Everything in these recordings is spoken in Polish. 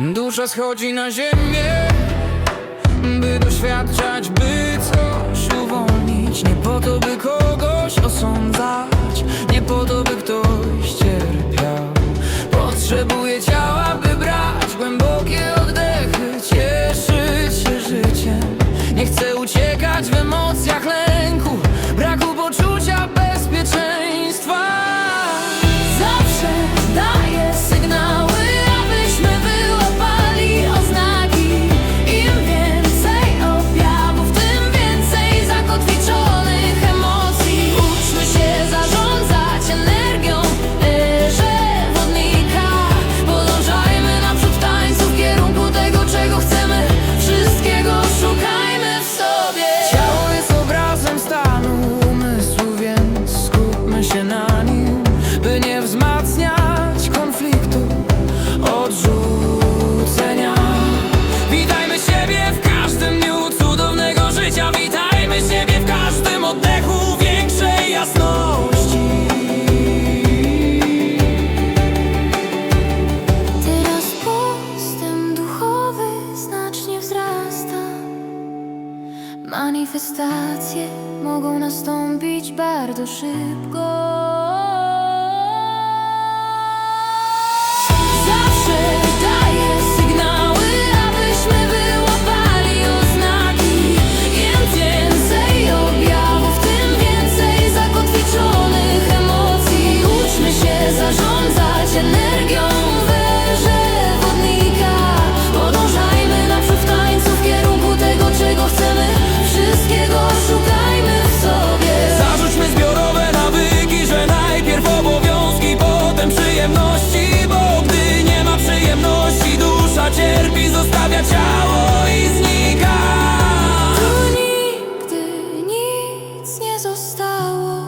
dusza schodzi na ziemię By doświadczać, by coś uwolnić. Nie po to, by kogoś osądzać Nie po to, by ktoś cierpiał. Potrzebuję ciała, by brać głębokie oddechy Cieszyć się życiem. Nie chcę uciekać w emocjach lęku Braku poczucia Manifestacje mogą nastąpić bardzo szybko. Cierpi, zostawia ciało i znika Tu nigdy nic nie zostało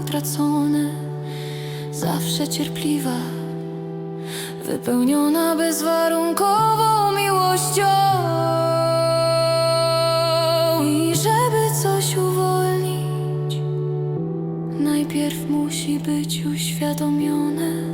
utracone. Zawsze cierpliwa, wypełniona bezwarunkową miłością. I żeby coś uwolnić, najpierw musi być uświadomione.